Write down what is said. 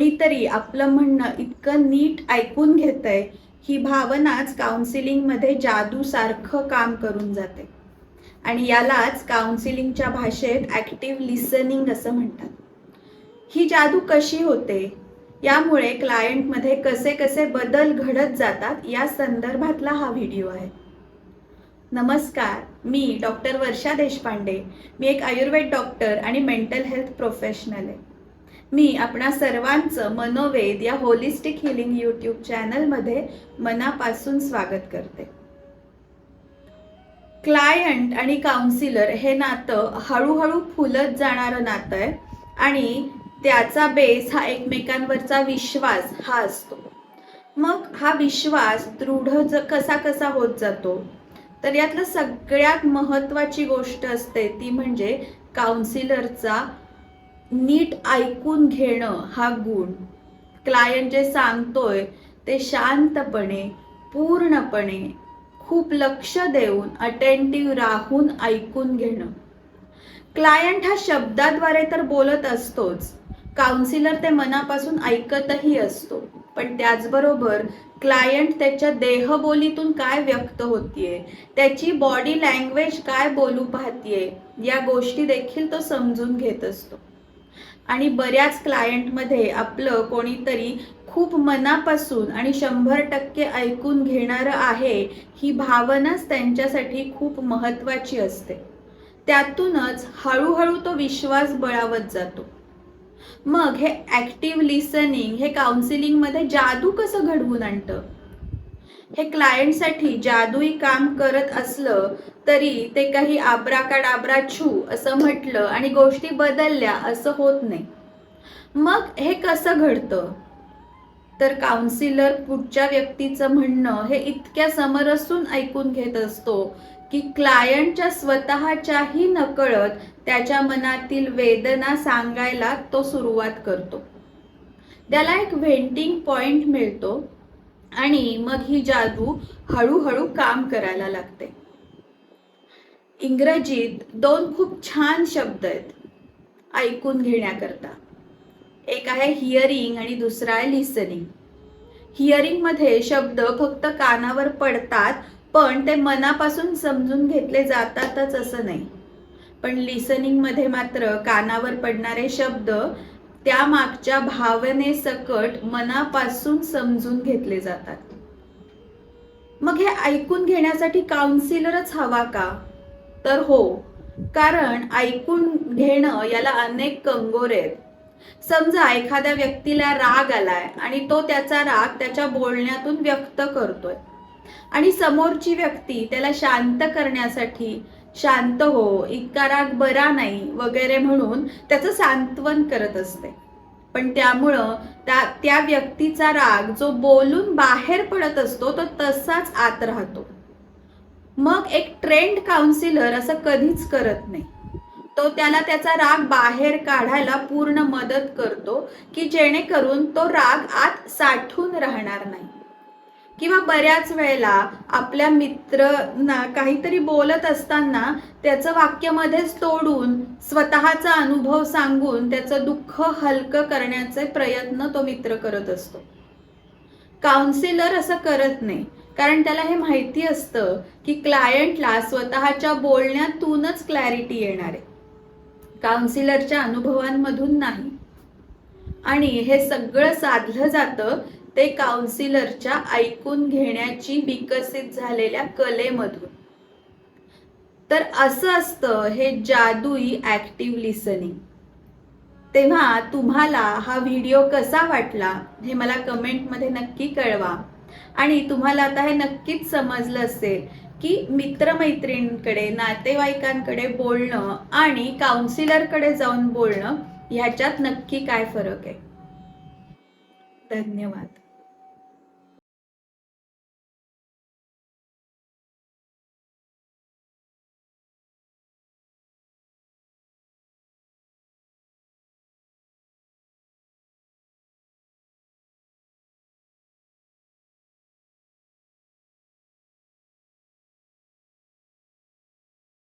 कोणीतरी आपलं म्हणणं इतकं नीट ऐकून घेतंय ही भावनाच काउन्सिलिंगमध्ये जादूसारखं काम करून जाते. आणि यालाच काउन्सिलिंगच्या भाषेत ॲक्टिव्ह लिसनिंग असं म्हणतात. ही जादू कशी होते? यामुळे क्लायंटमध्ये कसे कसे बदल घडत जातात या संदर्भातला हा व्हिडिओ आहे. नमस्कार मी डॉक्टर वर्षा देशपांडे. मी एक आयुर्वेद डॉक्टर आणि मेंटल हेल्थ प्रोफेशनल आहे. मी आपणा सर्वांचं मनोवेद या होलिस्टिक हिलिंग यूट्यूब चॅनलमध्ये मनापासून स्वागत करते. क्लायंट आणि काउन्सिलर हे नातं हळूहळू फुलत जाणारं नातं आहे आणि त्याचा बेस हा एकमेकांवरचा विश्वास हा असतो. मग हा विश्वास दृढ कसा कसा होत जातो? तर यातलं सगळ्यात महत्वाची गोष्ट असते ती म्हणजे काउन्सिलरचा नीट ऐकून घेणं हा गुण. क्लायंट जे सांगतोय ते शांतपणे पूर्णपणे खूप लक्ष देऊन अटेंटिव्ह राहून ऐकून घेणं. क्लायंट हा शब्दाद्वारे तर बोलत असतोच. काउन्सिलर ते मनापासून ऐकतही असतो. पण त्याचबरोबर क्लायंट त्याच्या देहबोलीतून काय व्यक्त होतीये त्याची बॉडी लँग्वेज काय बोलू पाहतीये या गोष्टी देखील तो समजून घेत असतो. आणि बऱ्याच क्लायंटमध्ये आपलं कोणीतरी खूप मनापासून आणि शंभर टक्के ऐकून घेणारं आहे ही भावनाच त्यांच्यासाठी खूप महत्त्वाची असते. त्यातूनच हळूहळू तो विश्वास बळावत जातो. मग हे ॲक्टिव्ह लिसनिंग हे काउन्सिलिंगमध्ये जादू कसं घडवून आणतं? हे क्लायंटसाठी जादुई काम करत असलं तरी ते काही आब्राकाडाब्रा छू असं म्हटलं आणि गोष्टी बदलल्या असं होत नाही. मग हे कसं घडतं? तर काउन्सिलर पुढच्या व्यक्तीचं म्हणणं हे इतक्या समरसून ऐकून घेत असतो की क्लायंटच्या स्वतःच्याही नकळत त्याच्या मनातील वेदना सांगायला तो सुरुवात करतो. त्याला एक व्हेंटिंग पॉइंट मिळतो. आणि मग ही जादू हळूहळू काम करायला लागते. इंग्रजीत दोन खूप छान शब्द आहेत ऐकून घेण्याकरता. एक आहे हिअरिंग आणि दुसरा आहे लिसनिंग हिअरिंगमध्ये शब्द फक्त कानावर पडतात पण ते मनापासून समजून घेतले जातातच असं नाही. पण लिसनिंगमध्ये मात्र कानावर पडणारे शब्द त्या मागच्या भावनेसकट मनापासून समजून घेतले जातात. मग हे ऐकून घेण्यासाठी काउन्सिलरच हवा का? तर हो कारण ऐकून घेणं याला अनेक कंगोरे आहेत. समजा एखाद्या व्यक्तीला राग आलाय आणि तो त्याचा राग त्याच्या बोलण्यातून व्यक्त करतोय. आणि समोरची व्यक्ती त्याला शांत करण्यासाठी शांत हो इतका राग बरा नाही वगैरे म्हणून त्याचं सांत्वन करत असते. पण त्यामुळं त्या त्या व्यक्तीचा राग जो बोलून बाहेर पडत असतो तो तसाच आत राहतो. मग एक ट्रेंड काउन्सिलर असं कधीच करत नाही. तो त्याला त्याचा राग बाहेर काढायला पूर्ण मदत करतो की जेणेकरून तो राग आत साठून राहणार नाही. किंवा बऱ्याच वेळेला आपल्या मित्रांना काहीतरी बोलत असताना त्याचं वाक्य मध्येच तोडून स्वतःचा अनुभव सांगून त्याचं दुःख हलकं करण्याचे प्रयत्न तो मित्र करत असतो. काउन्सिलर असं करत नाही. कारण त्याला हे माहिती असतं की क्लायंटला स्वतःच्या बोलण्यातूनच क्लॅरिटी येणार आहे. काउन्सिलरच्या अनुभवांमधून नाही. आणि हे सगळं साधलं जातं ते काउन्सिलरच्या ऐकून घेण्याची विकसित झालेल्या कलेमधून. तर असं असतं हे जादुई ऍक्टिव्ह लिसनिंग तेव्हा तुम्हाला हा व्हिडिओ कसा वाटला हे मला कमेंटमध्ये नक्की कळवा. आणि तुम्हाला आता हे नक्कीच समजलं असेल की मित्रमैत्रिणींकडे नातेवाईकांकडे बोलणं आणि काउन्सिलरकडे जाऊन बोलणं ह्याच्यात नक्की काय फरक आहे. धन्यवाद.